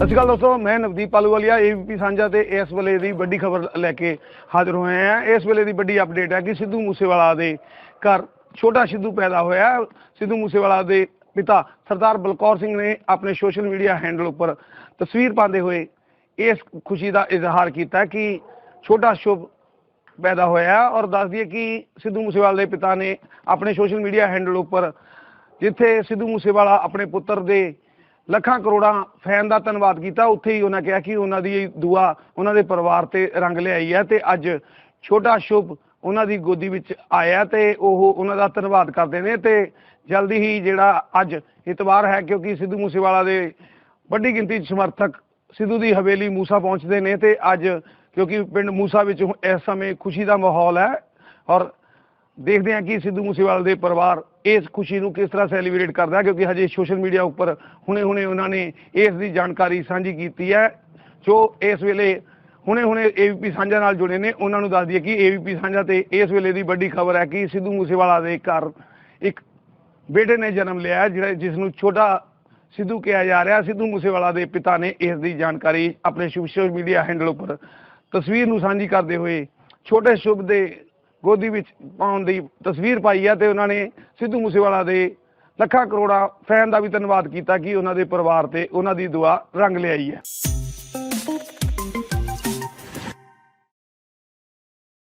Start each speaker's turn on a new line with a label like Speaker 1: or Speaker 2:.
Speaker 1: ਸਤਿ ਸ਼੍ਰੀ ਅਕਾਲ ਦੋਸਤੋ, ਮੈਂ ਨਵਦੀਪ ਪਾਲੂਵਾਲੀਆ ਏਬੀਪੀ ਸਾਂਝਾ ਤੇ ਇਸ ਵੇਲੇ ਦੀ ਵੱਡੀ ਖਬਰ ਲੈ ਕੇ ਹਾਜ਼ਰ ਹੋਏ ਆ ਇਸ ਵੇਲੇ ਦੀ ਵੱਡੀ ਅਪਡੇਟ ਹੈ ਕਿ ਸਿੱਧੂ ਮੂਸੇਵਾਲਾ ਦੇ ਘਰ ਛੋਟਾ ਸਿੱਧੂ ਪੈਦਾ ਹੋਇਆ ਸਿੱਧੂ ਮੂਸੇਵਾਲਾ ਦੇ ਪਿਤਾ ਸਰਦਾਰ ਬਲਕੌਰ ਸਿੰਘ ਨੇ ਆਪਣੇ ਸੋਸ਼ਲ ਮੀਡੀਆ ਹੈਂਡਲ ਉੱਪਰ ਤਸਵੀਰ ਪਾਉਂਦੇ ਹੋਏ ਇਸ ਖੁਸ਼ੀ ਦਾ ਇਜ਼ਹਾਰ ਕੀਤਾ ਕਿ ਛੋਟਾ ਸ਼ੁਭ ਪੈਦਾ ਹੋਇਆ ਔਰ ਦੱਸ ਦਈਏ ਕਿ ਸਿੱਧੂ ਮੂਸੇਵਾਲਾ ਦੇ ਪਿਤਾ ਨੇ ਆਪਣੇ ਸੋਸ਼ਲ ਮੀਡੀਆ ਹੈਂਡਲ ਉੱਪਰ ਜਿੱਥੇ ਸਿੱਧੂ ਮੂਸੇਵਾਲਾ ਆਪਣੇ ਪੁੱਤਰ ਦੇ ਲੱਖਾਂ ਕਰੋੜਾਂ ਫੈਨ ਦਾ ਧੰਨਵਾਦ ਕੀਤਾ। ਉੱਥੇ ਹੀ ਉਹਨਾਂ ਕਿਹਾ ਕਿ ਉਹਨਾਂ ਦੀ ਦੁਆ ਉਹਨਾਂ ਦੇ ਪਰਿਵਾਰ ਤੇ ਰੰਗ ਲਿਆਈ ਹੈ ਤੇ ਅੱਜ ਛੋਟਾ ਸ਼ੁਭ ਉਹਨਾਂ ਦੀ ਗੋਦੀ ਵਿੱਚ ਆਇਆ ਤੇ ਉਹ ਉਹਨਾਂ ਦਾ ਧੰਨਵਾਦ ਕਰਦੇ ਨੇ ਤੇ ਜਲਦੀ ਹੀ ਜਿਹੜਾ ਅੱਜ ਇਤਵਾਰ ਹੈ ਕਿਉਂਕਿ ਸਿੱਧੂ ਮੂਸੇਵਾਲਾ ਦੇ ਵੱਡੀ ਗਿਣਤੀ 'ਚ ਸਮਰਥਕ ਸਿੱਧੂ ਦੀ ਹਵੇਲੀ ਮੂਸਾ ਪਹੁੰਚਦੇ ਨੇ ਤੇ ਅੱਜ ਕਿਉਂਕਿ ਪਿੰਡ ਮੂਸਾ ਵਿੱਚ ਇਸ ਸਮੇਂ ਖੁਸ਼ੀ ਦਾ ਮਾਹੌਲ ਹੈ ਔਰ ਦੇਖਦੇ ਹਾਂ ਕਿ ਸਿੱਧੂ ਮੂਸੇਵਾਲੇ ਦੇ ਪਰਿਵਾਰ ਇਸ ਖੁਸ਼ੀ ਨੂੰ ਕਿਸ ਤਰ੍ਹਾਂ ਸੈਲੀਬ੍ਰੇਟ ਕਰਦਾ ਕਿਉਂਕਿ ਹਜੇ ਸੋਸ਼ਲ ਮੀਡੀਆ ਉੱਪਰ ਹੁਣੇ-ਹੁਣੇ ਉਹਨਾਂ ਨੇ ਇਸ ਦੀ ਜਾਣਕਾਰੀ ਸਾਂਝੀ ਕੀਤੀ ਹੈ। ਜੋ ਇਸ ਵੇਲੇ ਹੁਣੇ-ਹੁਣੇ ਏਬੀਪੀ ਸਾਂਝਾ ਨਾਲ ਜੁੜੇ ਨੇ। ਉਹਨਾਂ ਨੂੰ ਦੱਸ ਦਈਏ ਕਿ ਏਬੀਪੀ ਸਾਂਝਾ ਤੇ ਇਸ ਵੇਲੇ ਦੀ ਵੱਡੀ ਖਬਰ ਹੈ ਕਿ ਸਿੱਧੂ ਮੂਸੇਵਾਲਾ ਦੇ ਘਰ ਇੱਕ ਬੇਟੇ ਨੇ ਜਨਮ ਲਿਆ ਜਿਹੜਾ ਜਿਸ ਨੂੰ ਛੋਟਾ ਸਿੱਧੂ ਕਿਹਾ ਜਾ ਰਿਹਾ ਸਿੱਧੂ ਮੂਸੇਵਾਲਾ ਦੇ ਪਿਤਾ ਨੇ ਇਸ ਦੀ ਜਾਣਕਾਰੀ ਆਪਣੇ ਸੋਸ਼ਲ ਮੀਡੀਆ ਹੈਂਡਲ ਉੱਪਰ ਤਸਵੀਰ ਨੂੰ ਸਾਂਝੀ ਕਰਦੇ ਹੋਏ ਛੋਟੇ ਸ਼ੁਭ ਦੇ ਗੋਦੀ ਵਿੱਚ ਪਾਉਣ ਦੀ ਤਸਵੀਰ ਪਾਈ ਹੈ ਤੇ ਉਹਨਾਂ ਨੇ ਸਿੱਧੂ ਮੂਸੇਵਾਲਾ ਦੇ ਲੱਖਾਂ ਕਰੋੜਾਂ ਫੈਨ ਦਾ ਵੀ ਧੰਨਵਾਦ ਕੀਤਾ ਕਿ ਉਹਨਾਂ ਦੇ ਪਰਿਵਾਰ ਤੇ ਉਹਨਾਂ ਦੀ ਦੁਆ ਰੰਗ ਲਿਆਈ ਹੈ।